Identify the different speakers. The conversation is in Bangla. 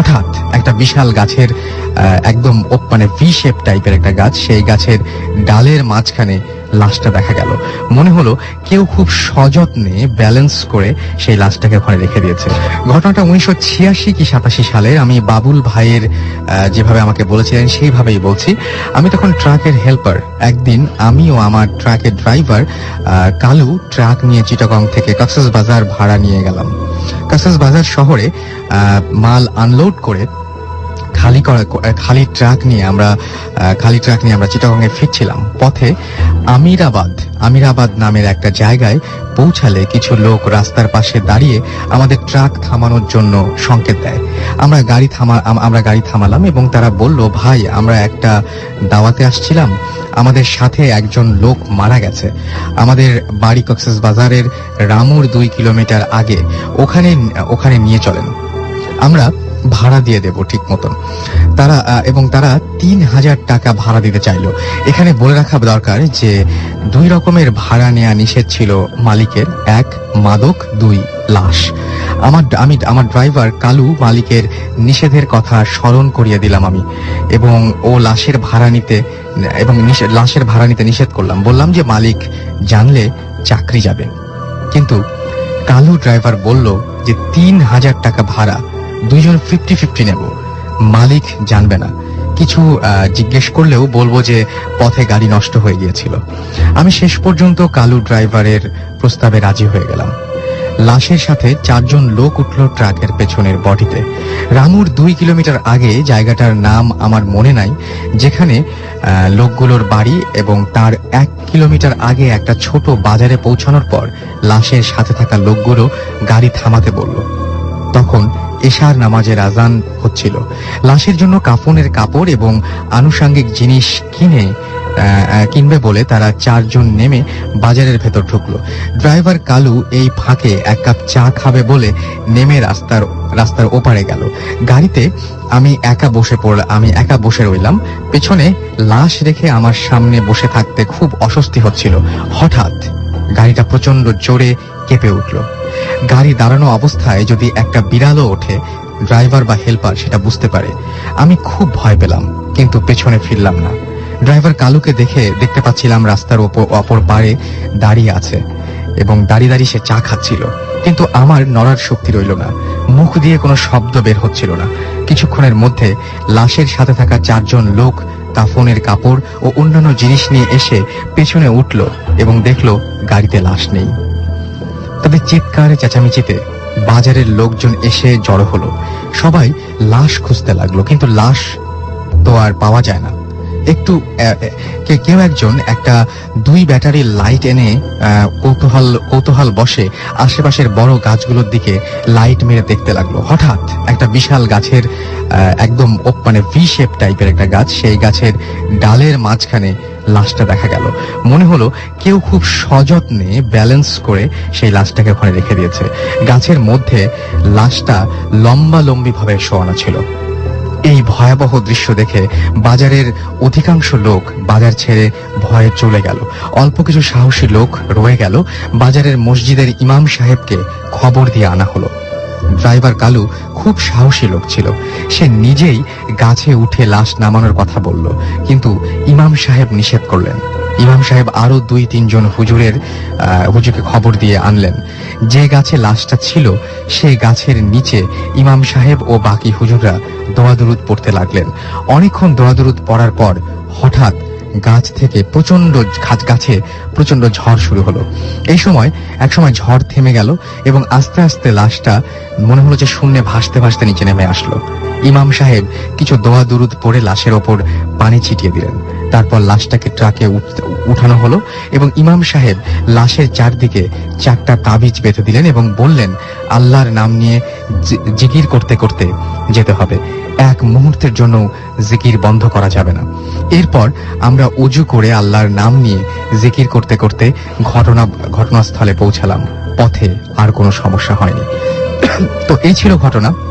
Speaker 1: হঠাৎ একটা বিশাল গাছের একদম মানে ভি শেপ টাইপের একটা গাছ, সেই গাছের ডালের মাঝখানে লাশটা দেখা গেল। মনে হলো কেউ খুব সযত্নে ব্যালেন্স করে সেই লাশটাকে ওখানে রেখে দিয়েছে। ঘটনাটা উনিশশো ছিয়াশি কি সাতাশি সালের, আমি বাবুল ভাইয়ের যেভাবে আমাকে বলেছিলেন সেইভাবেই বলছি। আমি তখন ট্রাকের হেল্পার একদিন আমি ও আমার ট্রাকের ড্রাইভার কালু ট্রাক নিয়ে চিটাগং থেকে কক্সেস বাজার ভাড়া নিয়ে গেলাম। কক্সেস বাজার শহরে মাল আনলোড করে খালি করা খালি ট্রাক নিয়ে আমরা খালি ট্রাক নিয়ে আমরা চিটাগংয়ে ফিরছিলাম। পথে আমিরাবাদ আমিরাবাদ নামের একটা জায়গায় পৌঁছালে কিছু লোক রাস্তার পাশে দাঁড়িয়ে আমাদের ট্রাক থামানোর জন্য সংকেত দেয়। আমরা গাড়ি থামা আমরা গাড়ি থামালাম এবং তারা বলল, ভাই, আমরা একটা দাওয়াতে আসছিলাম। আমাদের সাথে একজন লোক মারা গেছে। আমাদের বাড়ি কক্সেস বাজারের রামুর দুই কিলোমিটার আগে। ওখানে ওখানে নিয়ে চলেন। আমরা ভাড়া দিয়ে দেব ঠিক মতন। তারা এবং তারা তিন হাজার টাকা ভাড়া দিতে চাইলো। এখানে বলে রাখা দরকার যে, দুই রকমের ভাড়া নেওয়া নিষেধ ছিল মালিকের। এক, মাদক, দুই, লাশ। আমার, আমি, আমার ড্রাইভার কালু মালিকের নিষেধের কথা স্মরণ করিয়ে দিলাম আমি। এবং ও লাশের ভাড়া নিতে, এবং লাশের ভাড়া নিতে নিষেধ করলাম। বললাম যে, মালিক জানলে চাকরি যাবে। কিন্তু কালু ড্রাইভার বলল যে, তিন হাজার টাকা ভাড়া। দুইজন ফিফটি ফিফটি নেব। মালিক জানবে না। কিছু জিজ্ঞেস করলেও বলব যে পথে গাড়ি নষ্ট হয়ে গিয়েছিল। আমি শেষ পর্যন্ত কালু ড্রাইভারের প্রস্তাবে রাজি হয়ে গেলাম। লাশের সাথে চারজন লোক উঠল ট্রাকের পেছনের বডিতে। রামুর দুই কিলোমিটার আগে জায়গাটার নাম আমার মনে নাই, যেখানে লোকগুলোর বাড়ি এবং তার এক কিলোমিটার আগে একটা ছোট বাজারে পৌঁছানোর পর লাশের সাথে থাকা লোকগুলো গাড়ি থামাতে বলল। তখন এশার নামাজের আজান হচ্ছিল। লাশের জন্য কাফনের কাপড় এবং আনুষাঙ্গিক জিনিস কিনে কিনবে বলে তারা চারজন নেমে বাজারের ভেতর ঢুকলো। ড্রাইভার কালু এই ফাঁকে এক কাপ চা খাবে বলে নেমে রাস্তার রাস্তার ওপারে গেল। গাড়িতে, আমি একা বসে পড়লাম আমি একা বসে রইলাম। পেছনে লাশ রেখে আমার সামনে বসে থাকতে খুব অস্বস্তি হচ্ছিল। হঠাৎ গাড়িটা প্রচণ্ড জোরে কেঁপে উঠল। গাড়ি দাঁড়ানো অবস্থায় যদি একটা বিড়ালও ওঠে, ড্রাইভার বা হেল্পার সেটা বুঝতে পারে। আমি খুব ভয় পেলাম, কিন্তু পেছনে ফিরলাম না। ড্রাইভার কালুকে দেখে দেখতে পাচ্ছিলাম রাস্তার ওপর, অপর পারে দাঁড়িয়ে আছে এবং দাঁড়িয়ে দাঁড়িয়ে সে চা খাচ্ছিল। কিন্তু আমার নড়ার শক্তি রইল না। মুখ দিয়ে কোনো শব্দ বের হচ্ছিল না। কিছুক্ষণের মধ্যে লাশের সাথে থাকা চারজন লোক কাফনের কাপড় ও অন্যান্য জিনিস নিয়ে এসে পেছনে উঠল এবং দেখল গাড়িতে লাশ নেই। তাদের চিৎকার, চেঁচামেচিতে বাজারের লোকজন এসে জড়ো হলো। সবাই লাশ খুঁজতে লাগল, কিন্তু লাশ তো আর পাওয়া যায় না। একটু কেউ একজন একটা দুই ব্যাটারি লাইট এনে কৌতূহল কৌতূহল বসে আশেপাশের বড় গাছগুলোর দিকে লাইট মেরে দেখতে লাগল। হঠাৎ একটা বিশাল গাছের একদম মানে ভি শেপ টাইপের একটা গাছ, সেই গাছের ডালের মাঝখানে লাশটা দেখা গেল। মনে হলো কেউ খুব সযত্নে ব্যালেন্স করে সেই লাশটাকে ওখানে রেখে দিয়েছে। গাছের মধ্যে লাশটা লম্বা লম্বি ভাবে শোয়ানো ছিল। এই ভয়াবহ দৃশ্য দেখে বাজারের অধিকাংশ লোক বাজার ছেড়ে ভয়ে চলে গেল। অল্প কিছু সাহসী লোক রয়ে গেল। বাজারের মসজিদের ইমাম সাহেবকে খবর দিয়ে আনা হলো। ড্রাইভার কালু খুব সাহসী লোক ছিল। সে নিজেই গাছে উঠে লাশ নামানোর কথা বলল, কিন্তু ইমাম সাহেব নিষেধ করলেন। ইমাম সাহেব আরও দুই, তিনজন হুজুরের হুজুরকে খবর দিয়ে আনলেন। যে গাছে লাশটা ছিল, সেই গাছের নিচে ইমাম সাহেব ও বাকি হুজুররা দোয়াদুরুদ পড়তে লাগলেন। অনেকক্ষণ দোয়াদুরুদ পড়ার পর হঠাৎ গাছ থেকে প্রচণ্ড গাছ গাছে প্রচণ্ড ঝড় শুরু হলো। এই সময় এক সময় ঝড় থেমে গেল এবং আস্তে আস্তে লাশটা মনে হলো যে শূন্যে ভাসতে ভাসতে নিচে নেমে আসলো। ইমাম সাহেব কিছু দোয়া দুরুদ পরে লাশের ওপর পানি ছিটিয়ে দিলেন। তারপর লাশটাকে ট্রাকে উঠানো হলো এবং ইমাম সাহেব লাশের চারদিকে চারটা তাবিজ বেঁধে দিলেন এবং বললেন, আল্লাহর নাম নিয়ে জিকির করতে করতে যেতে হবে। এক মুহূর্তের জন্য জিকির বন্ধ করা যাবে না। এরপর আমরা উজু করে আল্লাহর নাম নিয়ে জিকির করতে করতে ঘটনা, ঘটনাস্থলে পৌঁছালাম। পথে আর কোনো সমস্যা হয়নি। তো এই ছিল ঘটনা।